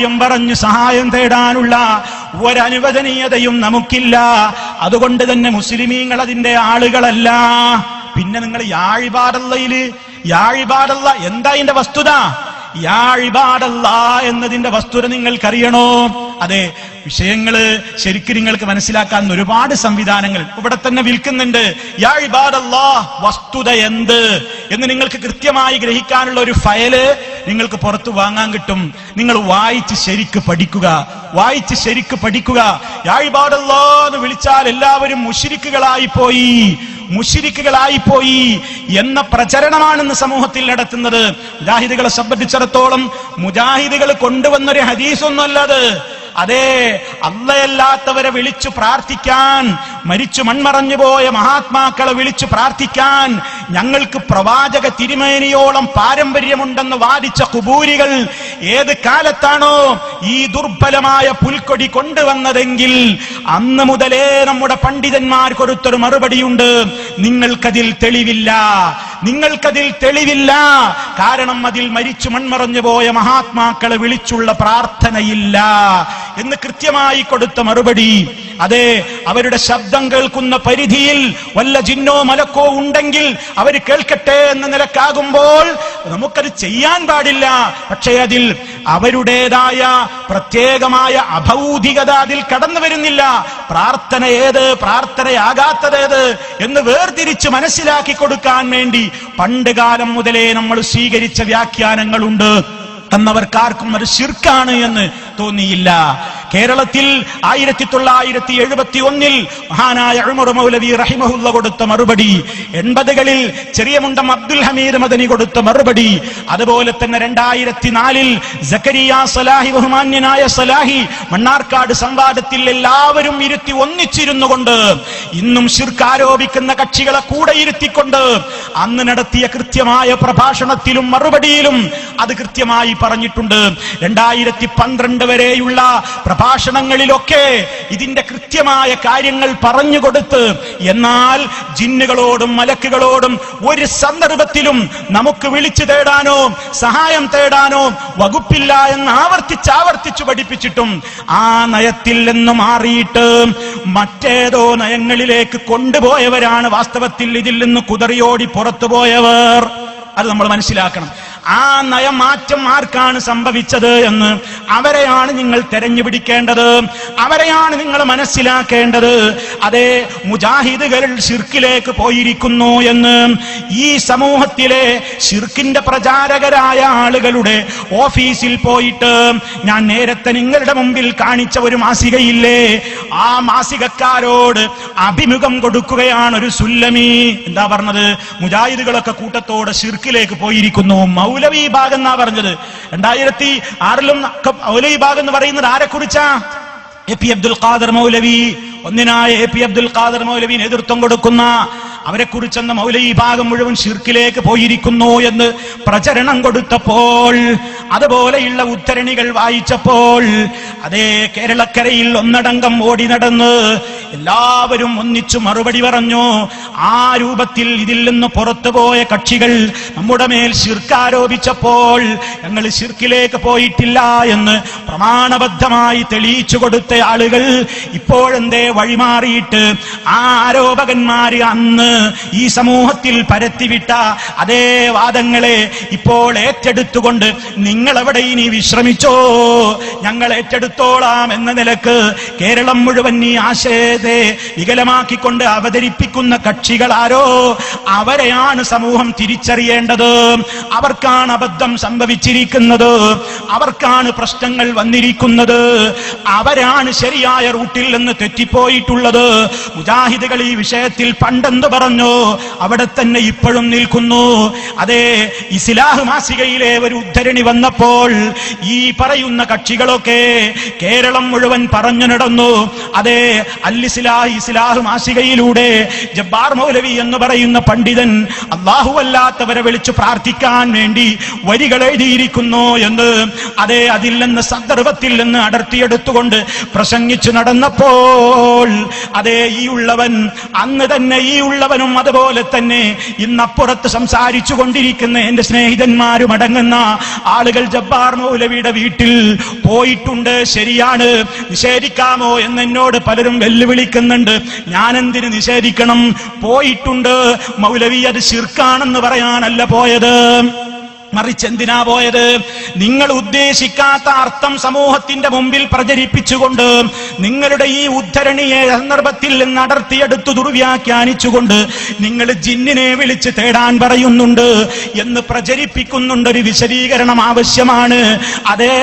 യും പറഞ്ഞു സഹായം തേടാനുള്ള ഒരനുവദനീയതയും നമുക്കില്ല. അതുകൊണ്ട് തന്നെ മുസ്ലിമീങ്ങൾ അതിന്റെ ആളുകളല്ല. പിന്നെ നിങ്ങൾ യാഴിപാടല്ലയിൽ യാഴിപാടല്ല എന്താ ഇതിന്റെ വസ്തുത? യാഴിപാടല്ല എന്നതിന്റെ വസ്തുത നിങ്ങൾക്കറിയണോ? അതെ വിഷയങ്ങൾ ശരിക്കും നിങ്ങൾക്ക് മനസ്സിലാക്കാൻ ഒരുപാട് സംവിധാനങ്ങൾ ഇവിടെ തന്നെ വിൽക്കുന്നുണ്ട്. യാഴിപാടല്ല വസ്തുത എന്ത് എന്ന് നിങ്ങൾക്ക് കൃത്യമായി ഗ്രഹിക്കാനുള്ള ഒരു ഫയൽ നിങ്ങൾക്ക് പുറത്ത് വാങ്ങാൻ കിട്ടും. നിങ്ങൾ വായിച്ച് ശരിക്ക് പഠിക്കുക. വായിച്ച് ശരിക്ക് പഠിക്കുക. യാഴിപാടല്ലോ എന്ന് വിളിച്ചാൽ എല്ലാവരും മുഷിരിക്കുകളായി പോയി മുഷിരിക്കുകളായി പോയി എന്ന പ്രചരണമാണ് ഇന്ന് സമൂഹത്തിൽ നടത്തുന്നത്. മുജാഹിദുകളെ സംബന്ധിച്ചിടത്തോളം മുജാഹിദുകൾ കൊണ്ടുവന്നൊരു ഹദീസൊന്നുമല്ലത് അതെ. അല്ലയല്ലാത്തവരെ വിളിച്ചു പ്രാർത്ഥിക്കാൻ മരിച്ചു മൺമറഞ്ഞു പോയ മഹാത്മാക്കളെ വിളിച്ചു പ്രാർത്ഥിക്കാൻ ഞങ്ങൾക്ക് പ്രവാചക തിരുമേനിയോളം പാരമ്പര്യമുണ്ടെന്ന് വാദിച്ച കുബൂരികൾ ഏത് കാലത്താണോ ഈ ദുർബലമായ പുൽക്കൊടി കൊണ്ടുവന്നതെങ്കിൽ അന്ന് മുതലേ നമ്മുടെ പണ്ഡിതന്മാർക്കൊരുത്തൊരു മറുപടിയുണ്ട് നിങ്ങൾക്കതിൽ തെളിവില്ല. നിങ്ങൾക്കതിൽ തെളിവില്ല. കാരണം അതിൽ മരിച്ചു മൺമറഞ്ഞു പോയ മഹാത്മാക്കളെ വിളിച്ചുള്ള പ്രാർത്ഥനയില്ല. എന്ന് കൃത്യമായി കൊടുത്ത മറുപടി അതെ അവരുടെ ശബ്ദം കേൾക്കുന്ന പരിധിയിൽ വല്ല ജിന്നോ മലക്കോ ഉണ്ടെങ്കിൽ അവർ കേൾക്കട്ടെ എന്ന നിലക്കാകുമ്പോൾ നമുക്കത് ചെയ്യാൻ പാടില്ല. പക്ഷേ അതിൽ അവരുടേതായ പ്രത്യേകമായ അഭൗതികത അതിൽ കടന്നു വരുന്നില്ല. പ്രാർത്ഥന ഏത്? പ്രാർത്ഥനയാകാത്തതേത് എന്ന് വേർതിരിച്ച് മനസ്സിലാക്കി കൊടുക്കാൻ വേണ്ടി പണ്ട് കാലം മുതലേ നമ്മൾ സ്വീകരിച്ച വ്യാഖ്യാനങ്ങളുണ്ട്. എന്നവർക്കാർക്കും അത് ശിർക്കാണ് എന്ന് തോന്നിയില്ല. കേരളത്തിൽ ആയിരത്തി തൊള്ളായിരത്തി എഴുപത്തി ഒന്നിൽ മഹാനായ ഉമർ മൗലവി റഹിമഹുല്ല കൊടുത്ത മറുപടി എൺപതുകളിൽ ചെറിയ മുണ്ടം അബ്ദുൽ ഹമീദ് മദനി കൊടുത്ത മറുപടി അതുപോലെ തന്നെ രണ്ടായിരത്തി നാലിൽ ജക്കരിയ സലാഹി ബഹുമാന്യനായ സലാഹി മണ്ണാർക്കാട് സംവാദത്തിൽ എല്ലാവരും ഇരുത്തി ഒന്നിച്ചിരുന്നു കൊണ്ട് ഇന്നും ശിർക്ക് ആരോപിക്കുന്ന കക്ഷികളെ കൂടെ ഇരുത്തിക്കൊണ്ട് അന്ന് നടത്തിയ കൃത്യമായ പ്രഭാഷണത്തിലും മറുപടിയിലും അത് കൃത്യമായി പറഞ്ഞിട്ടുണ്ട്. രണ്ടായിരത്തി പന്ത്രണ്ട് വരെയുള്ള പ്രഭാഷണങ്ങളിലൊക്കെ ഇതിന്റെ കൃത്യമായ കാര്യങ്ങൾ പറഞ്ഞു പറഞ്ഞുകൊടുത്ത് എന്നാൽ ജിന്നുകളോടും മലക്കുകളോടും ഒരു സന്ദർഭത്തിലും നമുക്ക് വിളിച്ചു തേടാനോ സഹായം തേടാനോ വകുപ്പില്ല എന്ന് ആവർത്തിച്ച് ആവർത്തിച്ചു പഠിപ്പിച്ചിട്ടും ആ നയത്തിൽ നിന്ന് മാറിയിട്ട് മറ്റേതോ നയങ്ങളിലേക്ക് കൊണ്ടുപോയവരാണ് വാസ്തവത്തിൽ ഇതിൽ നിന്ന് കുതറിയോടി പുറത്തുപോയവർ. അത് നമ്മൾ മനസ്സിലാക്കണം. ആ നയമാറ്റം ആർക്കാണ് സംഭവിച്ചത് എന്ന് അവരെയാണ് നിങ്ങൾ തെരഞ്ഞുപിടിക്കേണ്ടത്. അവരെയാണ് നിങ്ങൾ മനസ്സിലാക്കേണ്ടത്. അതെ മുജാഹിദുകൾ ഷിർക്കിലേക്ക് പോയിരിക്കുന്നു എന്ന് ഈ സമൂഹത്തിലെ ഷിർക്കിന്റെ പ്രചാരകരായ ആളുകളുടെ ഓഫീസിൽ പോയിട്ട് ഞാൻ നേരത്തെ നിങ്ങളുടെ മുമ്പിൽ കാണിച്ച ഒരു മാസികയില്ലേ? ആ മാസികക്കാരോട് അഭിമുഖം കൊടുക്കുകയാണ് ഒരു സുല്ലമി. എന്താ പറഞ്ഞത്? മുജാഹിദുകളൊക്കെ കൂട്ടത്തോടെ ഷിർക്കിലേക്ക് പോയിരിക്കുന്നു. മൗലവി ഭാഗം എന്നാ പറഞ്ഞത്. രണ്ടായിരത്തി ആറിലും മൗലവി ഭാഗം എന്ന് പറയുന്നത് ആരെ കുറിച്ചാ? A P Abdul Khader Maulavi. ഒന്നിനായ A P Abdul Khader മൗലവി നേതൃത്വം കൊടുക്കുന്ന അവരെ കുറിച്ചെന്ന ഈ ഭാഗം മുഴുവൻ ഷിർക്കിലേക്ക് പോയിരിക്കുന്നു എന്ന് പ്രചരണം കൊടുത്തപ്പോൾ അതുപോലെയുള്ള ഉദ്ധരണികൾ വായിച്ചപ്പോൾ അതേ കേരളക്കരയിൽ ഒന്നടങ്കം ഓടി നടന്ന് എല്ലാവരും ഒന്നിച്ചു മറുപടി പറഞ്ഞു ആ രൂപത്തിൽ ഇതിൽ നിന്ന് പുറത്തുപോയ കക്ഷികൾ നമ്മുടെ മേൽ ശിർക്കാരോപിച്ചപ്പോൾ ഞങ്ങൾ ശിർക്കിലേക്ക് പോയിട്ടില്ല എന്ന് പ്രമാണബദ്ധമായി തെളിയിച്ചു കൊടുത്ത ആളുകൾ ഇപ്പോഴെന്തേ വഴിമാറിയിട്ട് ആ ആരോപകന്മാര് അന്ന് ഈ സമൂഹത്തിൽ പരത്തിവിട്ട അതേ വാദങ്ങളെ ഇപ്പോൾ ഏറ്റെടുത്തുകൊണ്ട് നിങ്ങൾ എവിടെ ഇനി വിശ്രമിച്ചോ? ഞങ്ങൾ ഏറ്റെടുത്തോളാം എന്ന നിലയ്ക്ക് കേരളം മുഴുവൻ ഈ ആശയത്തെ വികലമാക്കിക്കൊണ്ട് അവതരിപ്പിക്കുന്ന കക്ഷികൾ ആരോ അവരെയാണ് സമൂഹം തിരിച്ചറിയേണ്ടത്. അവർക്കാണ് അബദ്ധം സംഭവിച്ചിരിക്കുന്നത്. അവർക്കാണ് പ്രശ്നങ്ങൾ വന്നിരിക്കുന്നത്. അവരാണ് ശരിയായ റൂട്ടിൽ നിന്ന് തെറ്റിപ്പോയിട്ടുള്ളത്. മുജാഹിദുകൾ ഈ വിഷയത്തിൽ പണ്ടെന്ത് പറഞ്ഞു അവിടെ തന്നെ ഇപ്പോഴും നിൽക്കുന്നു. അതെ ഇസ്ലാഹ് മാസികയിലെ ഒരു ഉദ്ധരണി വന്നപ്പോൾ ഈ പറയുന്ന കക്ഷികളൊക്കെ കേരളം മുഴുവൻ പറഞ്ഞു നടന്നു. അതെ അൽ ഇസ്ലാഹ് ഇസ്ലാഹ് മാസികയിലൂടെ ജബ്ബാർ മൗലവി എന്ന് പറയുന്ന പണ്ഡിതൻ അള്ളാഹു അല്ലാത്തവരെ വിളിച്ചു പ്രാർത്ഥിക്കാൻ വേണ്ടി വരികൾ എഴുതിയിരിക്കുന്നു എന്ന് അതെ അതിൽ നിന്ന് സന്ദർഭത്തിൽ നിന്ന് അടർത്തിയെടുത്തുകൊണ്ട് പ്രസംഗിച്ചു നടന്നപ്പോൾ അതെ ഈ ഉള്ളവൻ അന്ന് തന്നെ ഈ ഉള്ളവനും അതുപോലെ തന്നെ ഇന്നപ്പുറത്ത് സംസാരിച്ചു കൊണ്ടിരിക്കുന്ന എന്റെ സ്നേഹിതന്മാരും അടങ്ങുന്ന ആളുകൾ ജബ്ബാർ മൗലവിയുടെ വീട്ടിൽ പോയിട്ടുണ്ട്. ശരിയാണ്. നിഷേധിക്കാമോ എന്ന് എന്നോട് പലരും വെല്ലുവിളിക്കുന്നുണ്ട്. ഞാൻ എന്തിന് നിഷേധിക്കണം? പോയിട്ടുണ്ട്. മൗലവി അത് ശിർക്കാണെന്ന് പറയാനല്ല പോയത്. മറിച്ച് എന്തിനാ പോയത്? നിങ്ങൾ ഉദ്ദേശിക്കാത്ത അർത്ഥം സമൂഹത്തിന്റെ മുമ്പിൽ പ്രചരിപ്പിച്ചുകൊണ്ട് നിങ്ങളുടെ ഈ ഉദ്ധരണിയെ സന്ദർഭത്തിൽ നടത്തിയെടുത്തു ദുർവ്യാഖ്യാനിച്ചുകൊണ്ട് നിങ്ങൾ ജിന്നിനെ വിളിച്ച് തേടാൻ പറയുന്നുണ്ട് എന്ന് പ്രചരിപ്പിക്കുന്നുണ്ട് ഒരു വിശദീകരണം ആവശ്യമാണ്. അതേ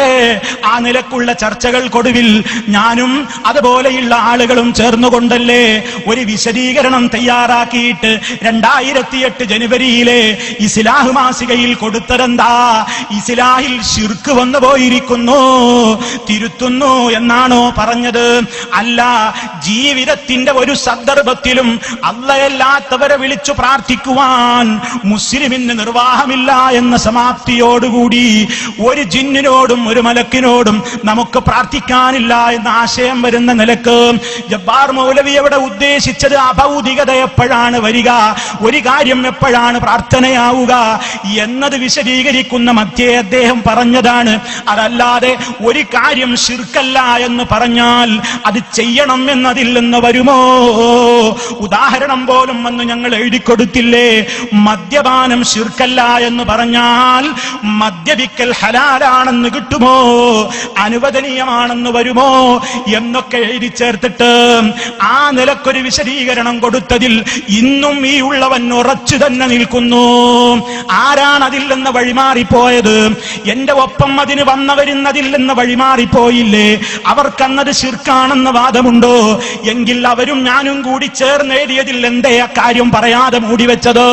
ആ നിലക്കുള്ള ചർച്ചകൾക്കൊടുവിൽ ഞാനും അതുപോലെയുള്ള ആളുകളും ചേർന്നുകൊണ്ടല്ലേ ഒരു വിശദീകരണം തയ്യാറാക്കിയിട്ട് രണ്ടായിരത്തി എട്ട് ജനുവരിയിലെ ഇസ്ലാഹ് മാസികയിൽ കൊടുത്തതെന്താ ഇസ്ലാഹിൽ ശിർക്ക് വന്നു പോയിരിക്കുന്നു. തിരുത്തുന്നു എന്നാണോ പറഞ്ഞത്? അല്ല ജീവിതത്തിന്റെ ഒരു സന്ദർഭത്തിലും അല്ലയല്ലാത്തവരെ വിളിച്ചു പ്രാർത്ഥിക്കുവാൻ മുസ്ലിമിന് നിർവാഹമില്ല എന്ന സമാപ്തിയോടുകൂടി ഒരു ജിന്നിനോടും ഒരു മലക്കിനോടും നമുക്ക് പ്രാർത്ഥിക്കാനില്ല എന്ന ആശയം വരുന്ന നിലയ്ക്ക് ജബ്ബാർ മൗലവി അവിടെ ഉദ്ദേശിച്ചത് അഭൗതികത എപ്പോഴാണ് വരിക? ഒരു കാര്യം എപ്പോഴാണ് പ്രാർത്ഥനയാവുക? എന്നത് വിശദീകരിക്കുന്ന മധ്യേ അദ്ദേഹം പറഞ്ഞതാണ് അതല്ലാതെ ഒരു കാര്യം ശിർക്കല്ല എന്ന് പറഞ്ഞാൽ അത് ചെയ്യണം എന്നതിൽ നിന്ന് വരുമോ? ഉദാഹരണം പോലും വന്ന് ഞങ്ങൾ എഴുതി കൊടുത്തില്ലേ മദ്യപാനം ശിർക്കല്ല എന്ന് പറഞ്ഞാൽ മദ്യപിക്കൽ ഹലാലാണെന്ന് കിട്ടുമോ? അനുവദനീയമാണെന്ന് വരുമോ? എന്നൊക്കെ എഴുതി ചേർത്തിട്ട് ആ നിലക്കൊരു വിശദീകരണം കൊടുത്തതിൽ ഇന്നും ഈ ഉള്ളവൻ ഉറച്ചു തന്നെ നിൽക്കുന്നു. ആരാണതിൽ അതിൽ വഴിമാറിപ്പോയത് എന്റെ ഒപ്പം അതിന് വന്നവരുന്നതിൽ നിന്ന് വഴിമാറിപ്പോയില്ലേ അവർക്കന്നത് ശിർക്കാണെന്ന് വാദമുണ്ടോ? എങ്കിൽ അവരും ഞാനും കൂടി ചേർന്ന് എന്തേ അക്കാര്യം പറയാതെ മൂടിവെച്ചത്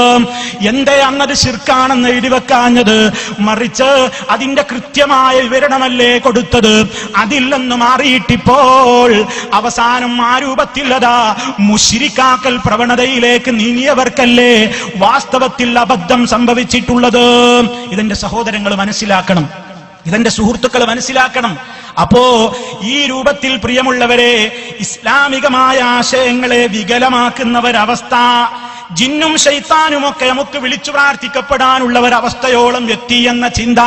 എന്തേ അന്നത് ശിർക്കാണെന്ന് എഴുതി വെക്കാഞ്ഞത്? മറിച്ച് അതിന്റെ കൃത്യമായ വിവരണമല്ലേ കൊടുത്തത്? അതിൽ നിന്ന് മാറിയിട്ടിപ്പോൾ അവസാനം ആ രൂപത്തിലതാ മുഷിരിക്കാക്കൽ പ്രവണതയിലേക്ക് നീങ്ങിയവർക്കല്ലേ വാസ്തവത്തിൽ അബദ്ധം സംഭവിച്ചിട്ടുള്ളത്? ഇതെന്റെ സഹോദരങ്ങൾ മനസ്സിലാക്കണം. ഇതെന്റെ സുഹൃത്തുക്കൾ മനസ്സിലാക്കണം. അപ്പോ ഈ രൂപത്തിൽ പ്രിയമുള്ളവരെ ഇസ്ലാമികമായ ആശയങ്ങളെ വികലമാക്കുന്നവരവസ്ഥ ജിന്നും ശൈത്താനുമൊക്കെ നമുക്ക് വിളിച്ചു പ്രാർത്ഥിക്കപ്പെടാനുള്ള ഒരവസ്ഥയോളം എത്തി എന്ന ചിന്ത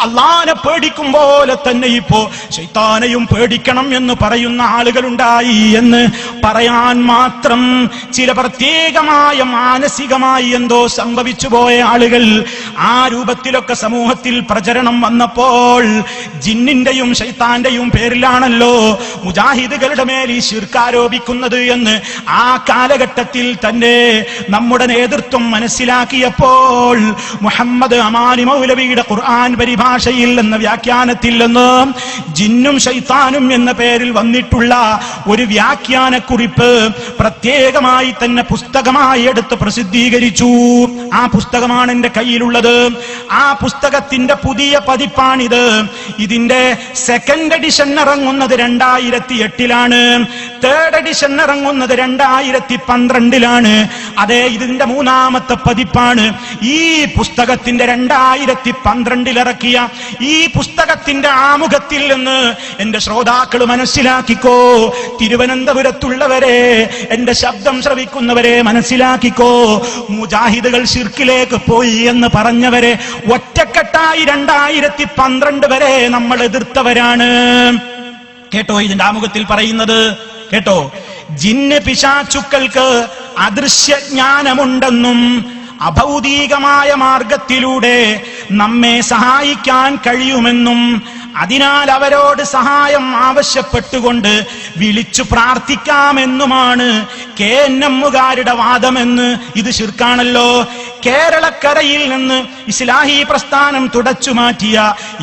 അള്ളാനെ പേടിക്കും പോലെ തന്നെ ഇപ്പോ ശൈത്താനെയും പേടിക്കണം എന്ന് പറയുന്ന ആളുകളുണ്ടായി എന്ന് പറയാൻ മാത്രം ചില പ്രത്യേകമായ മാനസികമായി എന്തോ സംഭവിച്ചു പോയ ആളുകൾ ആ രൂപത്തിലൊക്കെ സമൂഹത്തിൽ പ്രചരണം വന്നപ്പോൾ ജിന്നിന്റെയും ശൈത്താന്റെയും പേരിലാണല്ലോ മുജാഹിദുകളുടെ മേൽ ഈ ശിർക്കാരോപിക്കുന്നത് എന്ന് ആ കാലഘട്ടത്തിൽ തന്നെ നമ്മുടെ നേതൃത്വം മനസ്സിലാക്കിയപ്പോൾ മുഹമ്മദ് അമാനി മൗലവിയുടെ ഖുർആൻ പരിഭാഷയിൽ എന്ന വ്യാഖ്യാനത്തിൽ ജിന്നും ഷൈത്താനും എന്ന പേരിൽ വന്നിട്ടുള്ള ഒരു വ്യാഖ്യാനക്കുറിപ്പ് പ്രത്യേകമായി തന്നെ പുസ്തകമായി എടുത്ത് പ്രസിദ്ധീകരിച്ചു. ആ പുസ്തകമാണ് എന്റെ കയ്യിലുള്ളത്. ആ പുസ്തകത്തിന്റെ പുതിയ പതിപ്പാണിത്. ഇതിന്റെ സെക്കൻഡ് എഡിഷൻ ഇറങ്ങുന്നത് രണ്ടായിരത്തി എട്ടിലാണ്. തേർഡ് എഡിഷൻ ഇറങ്ങുന്നത് രണ്ടായിരത്തി പന്ത്രണ്ടിലാണ്. അതെ ഇതിന്റെ മൂന്നാമത്തെ പതിപ്പാണ് ഈ പുസ്തകത്തിന്റെ രണ്ടായിരത്തി പന്ത്രണ്ടിൽ ഇറക്കിയ ഈ പുസ്തകത്തിന്റെ ആമുഖത്തിൽ നിന്ന് എന്റെ ശ്രോതാക്കൾ മനസ്സിലാക്കിക്കോ. തിരുവനന്തപുരത്തുള്ളവരെ എന്റെ ശബ്ദം ശ്രവിക്കുന്നവരെ മനസ്സിലാക്കിക്കോ. മുജാഹിദുകൾ ശിർക്കിലേക്ക് പോയി എന്ന് പറഞ്ഞവരെ ഒറ്റക്കെട്ടായി രണ്ടായിരത്തി പന്ത്രണ്ട് വരെ നമ്മൾ എതിർത്തവരാണ്. കേട്ടോ ഇതിന്റെ ആമുഖത്തിൽ പറയുന്നത്? കേട്ടോ? ജിന്ന് പിശാച്ചുക്കൾക്ക് അദൃശ്യ ജ്ഞാനമുണ്ടെന്നും അഭൗതികമായ മാർഗത്തിലൂടെ നമ്മെ സഹായിക്കാൻ കഴിയുമെന്നും അതിനാൽ അവരോട് സഹായം ആവശ്യപ്പെട്ടുകൊണ്ട് വിളിച്ചു പ്രാർത്ഥിക്കാമെന്നുമാണ് കെ എൻ എമ്മുകാരുടെ വാദമെന്ന് ഇത് ശിർക്കാണല്ലോ. കേരളക്കരയിൽ നിന്ന് ഇസ്ലാഹി പ്രസ്ഥാനം തുടച്ചു മാറ്റിയ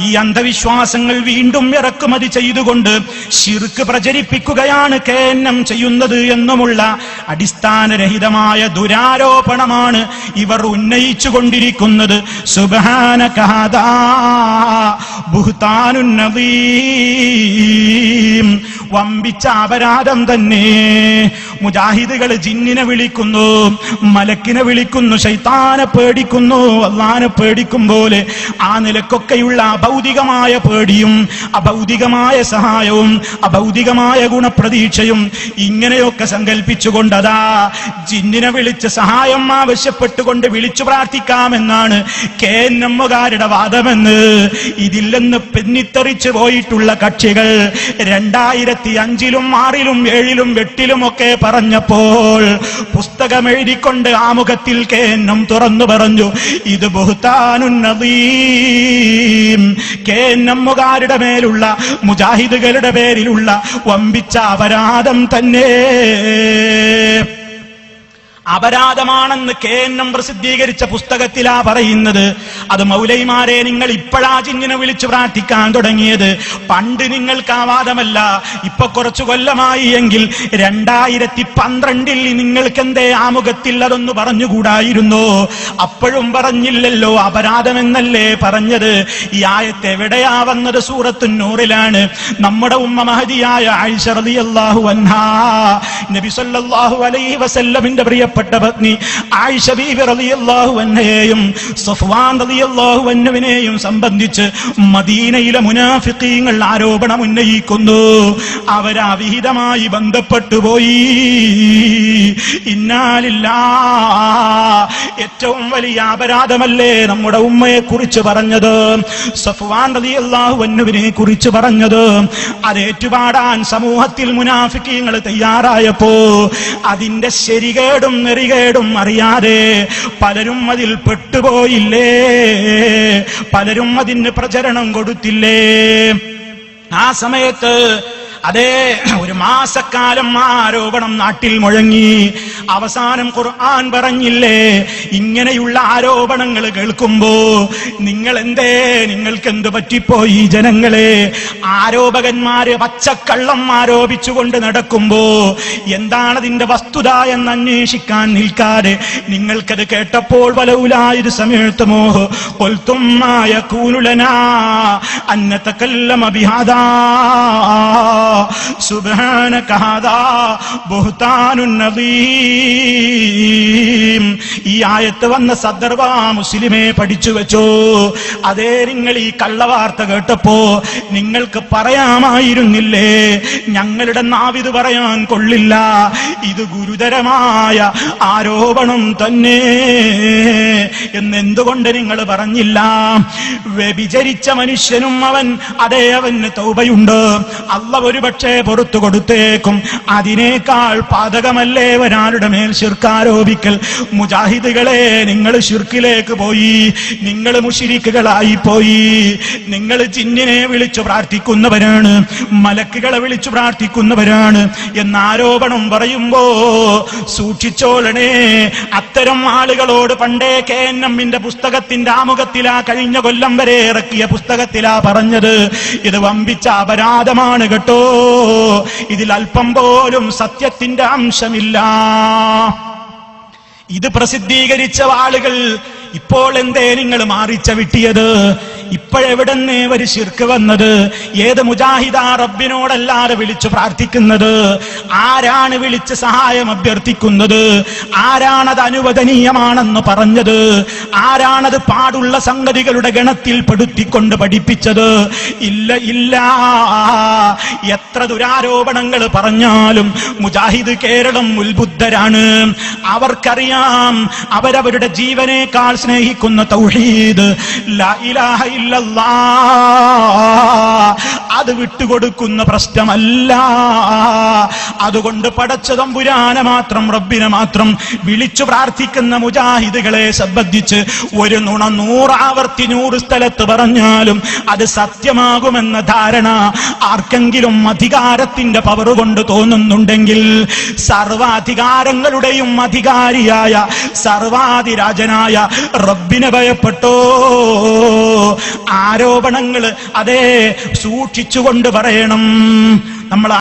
ഈ അന്ധവിശ്വാസങ്ങൾ വീണ്ടും ഇറക്കുമതി ചെയ്തുകൊണ്ട് ശിർക്ക് പ്രചരിപ്പിക്കുകയാണ് കെ ചെയ്യുന്നത് എന്നുമുള്ള അടിസ്ഥാനരഹിതമായ ദുരാരോപണമാണ് ഇവർ ഉന്നയിച്ചു കൊണ്ടിരിക്കുന്നത് സുബാന വമ്പിച്ച അപരാധം തന്നെ. മുജാഹിദുകൾ ജിന്നിനെ വിളിക്കുന്നു മലക്കിനെ വിളിക്കുന്നു ശൈത്താനെ പേടിക്കുന്നു അള്ളാനെ പേടിക്കും പോലെ ആ നിലക്കൊക്കെയുള്ള അഭൗതികമായ പേടിയും അഭൗതികമായ സഹായവും അഭൗതികമായ ഗുണപ്രതീക്ഷയും ഇങ്ങനെയൊക്കെ സങ്കല്പിച്ചുകൊണ്ടതാ ജിന്നിനെ വിളിച്ച് സഹായം ആവശ്യപ്പെട്ടുകൊണ്ട് വിളിച്ചു പ്രാർത്ഥിക്കാമെന്നാണ് കെ എൻ എമ്മുകാരുടെ വാദമെന്ന് ഇതില്ലെന്ന് പിന്നിത്തെറിച്ചു പോയിട്ടുള്ള കക്ഷികൾ രണ്ടായിരത്തി അഞ്ചിലും ആറിലും ഏഴിലും എട്ടിലും ഒക്കെ പറഞ്ഞപ്പോൾ പുസ്തകം എഴുതിക്കൊണ്ട് ആമുഖത്തിൽ കേന്നം തുറന്നു പറഞ്ഞു ഇത് ബഹുത്താനുന്നതീം കേന്നമ്മുകാരുടെ മേലുള്ള മുജാഹിദുകളുടെ പേരിലുള്ള വമ്പിച്ച അപരാധം തന്നെ. അപരാധമാണെന്ന് കെ എൻ എം പ്രസിദ്ധീകരിച്ച പുസ്തകത്തിലാ പറയുന്നത്. അത് മൗലൈമാരെ നിങ്ങൾ ഇപ്പോഴാ ചിഞ്ഞിനെ വിളിച്ചു പ്രാർത്ഥിക്കാൻ തുടങ്ങിയത്. പണ്ട് നിങ്ങൾക്ക് ആ വാദമല്ല ഇപ്പൊ കുറച്ചു കൊല്ലമായി എങ്കിൽ രണ്ടായിരത്തി പന്ത്രണ്ടിൽ നിങ്ങൾക്ക് എന്തേ ആമുഖത്തിൽ അതൊന്ന് പറഞ്ഞുകൂടായിരുന്നോ? അപ്പോഴും പറഞ്ഞില്ലല്ലോ അപരാധമെന്നല്ലേ പറഞ്ഞത്. ഈ ആയത്ത് എവിടെയാ വന്നത് സൂറത്തു നൂറിലാണ്. നമ്മുടെ ഉമ്മ മഹതിയായ ആയിഷ റളിയല്ലാഹു അൻഹാ നബി സല്ലല്ലാഹു അലൈഹി വസല്ലമിന്റെ പ്രിയപ്പെട്ട പത്നി ആയിഷ സഫ്വാൻ റളിയല്ലാഹു അൻഹുവിനെയും സംബന്ധിച്ച് മദീനയിലെ മുനാഫിക്കീങ്ങൾ ആരോപണം ഉന്നയിക്കുന്നു. അവരവിഹിതമായി ബന്ധപ്പെട്ടു പോയി. ഇന്നാലില്ല. ഏറ്റവും വലിയ അപരാധമല്ലേ നമ്മുടെ ഉമ്മയെ കുറിച്ച് പറഞ്ഞത്? സഫ്വാൻ റളിയല്ലാഹു അൻഹുവിനെ കുറിച്ച് പറഞ്ഞത്. അത് ഏറ്റുപാടാൻ സമൂഹത്തിൽ മുനാഫിക്കീങ്ങൾ തയ്യാറായപ്പോ അതിന്റെ ശരികേടും നെറികേടും അറിയാതെ പലരും അതിൽ പെട്ടുപോയില്ലേ? പലരും അതിന് പ്രചരണം കൊടുത്തില്ലേ? ആ സമയത്ത് അതേ ഒരു മാസക്കാലം ആരോപണം നാട്ടിൽ മുഴങ്ങി. അവസാനം ഖുർആൻ പറഞ്ഞില്ലേ? ഇങ്ങനെയുള്ള ആരോപണങ്ങൾ കേൾക്കുമ്പോ നിങ്ങൾ എന്തേ നിങ്ങൾക്ക് എന്ത് പറ്റിപ്പോയി ജനങ്ങളെ? ആരോപകന്മാര് പച്ചക്കള്ളം ആരോപിച്ചുകൊണ്ട് നടക്കുമ്പോ എന്താണ് അതിന്റെ വസ്തുത എന്ന് അന്വേഷിക്കാൻ നിൽക്കാതെ നിങ്ങൾക്കത് കേട്ടപ്പോൾ വലവുലായൊരു സമയത്തുമോ കൊൽത്തുമായ കൂനുലനാ കല്ലം ബിഹാദാ സുബാന ഹാദാ ബുഹ്താനുൻ ഈ ആയത്ത് വന്ന സന്ദർഭ മുസ്ലിമെ പഠിച്ചു വെച്ചോ. അതേ നിങ്ങൾ ഈ കള്ളവാർത്ത കേട്ടപ്പോ നിങ്ങൾക്ക് പറയാമായിരുന്നില്ലേ? ഞങ്ങളുടെ നാവിത് പറയാൻ കൊള്ളില്ല. ഇത് ഗുരുതരമായ ആരോപണം തന്നെ എന്നെന്തുകൊണ്ട് നിങ്ങൾ പറഞ്ഞില്ല? വ്യഭിചരിച്ച മനുഷ്യനും അവൻ അതേ അവന് തൗബയുണ്ട്. അല്ല ഒരുപക്ഷെ പുറത്തു കൊടുത്തേക്കും. അതിനേക്കാൾ പാതകമല്ലേ ഒരാളുടെ മേൽ ശിർക്കാരോപിക്കൽ. മുജാഹിദുകളെ നിങ്ങൾ ശിർക്കിലേക്ക് പോയി. നിങ്ങൾ മുഷിരിക്കുകളായി പോയി. നിങ്ങൾ ചിന്നിനെ വിളിച്ചു പ്രാർത്ഥിക്കുന്നവരാണ്. മലക്കുകളെ വിളിച്ചു പ്രാർത്ഥിക്കുന്നവരാണ്. എന്ന ആരോപണം പറയുമ്പോ സൂക്ഷിച്ചോളണേ. അത്തരം ആളുകളോട് പണ്ടേ കെ എൻ എമ്മിന്റെ പുസ്തകത്തിന്റെ ആമുഖത്തിലാ കഴിഞ്ഞ കൊല്ലം വരെ ഇറക്കിയ പുസ്തകത്തിലാ പറഞ്ഞത്. ഇത് വമ്പിച്ച അപരാധമാണ് കേട്ടോ. ഇതിൽ അല്പം പോലും സത്യത്തിന്റെ അംശമില്ല. ഇത് പ്രസിദ്ധീകരിച്ച ആളുകൾ ഇപ്പോൾ എന്തേ നിങ്ങൾ മാറിച്ച വിട്ടിയത് ഇപ്പോഴെവിടെന്നേ ഒരു ശിർക്ക് വന്നത്? ഏത് മുജാഹിദ റബ്ബിനോടല്ലാതെ വിളിച്ചു പ്രാർത്ഥിക്കുന്നത്? ആരാണ് വിളിച്ച് സഹായം അഭ്യർത്ഥിക്കുന്നത്? ആരാണത് അനുവദനീയമാണെന്ന് പറഞ്ഞത്? ആരാണത് പാടുള്ള സംഗതികളുടെ ഗണത്തിൽ പെടുത്തിക്കൊണ്ട് പഠിപ്പിച്ചത്? ഇല്ല ഇല്ല. എത്ര ദുരാരോപണങ്ങൾ പറഞ്ഞാലും മുജാഹിദ് കേരളം ഉത്ബുദ്ധരാണ്. അവർക്കറിയാം അവരവരുടെ ജീവനേക്കാൾ സ്നേഹിക്കുന്ന തൗഹീദ് ലാ ഇലാഹ ഇല്ലല്ലാ. അത് വിട്ടുകൊടുക്കുന്ന പ്രശ്നമല്ല. അതുകൊണ്ട് പടച്ച തമ്പുരാനെ മാത്രം റബ്ബിനെ മാത്രം വിളിച്ചു പ്രാർത്ഥിക്കുന്ന മുജാഹിദുകളെ സംബന്ധിച്ച് ഒരു നുണ നൂറാവർത്തി നൂറ് സ്ഥലത്ത് പറഞ്ഞാലും അത് സത്യമാകുമെന്ന ധാരണ ആർക്കെങ്കിലും അധികാരത്തിന്റെ പവർ കൊണ്ട് തോന്നുന്നുണ്ടെങ്കിൽ സർവാധികാരങ്ങളുടെയും അധികാരിയായ സർവാധിരാജനായ റബ്ബിനെ ഭയപ്പെട്ടോ? ആരോപണങ്ങൾ അതേ സൂക്ഷിച്ചുകൊണ്ട് പറയണം. നമ്മൾ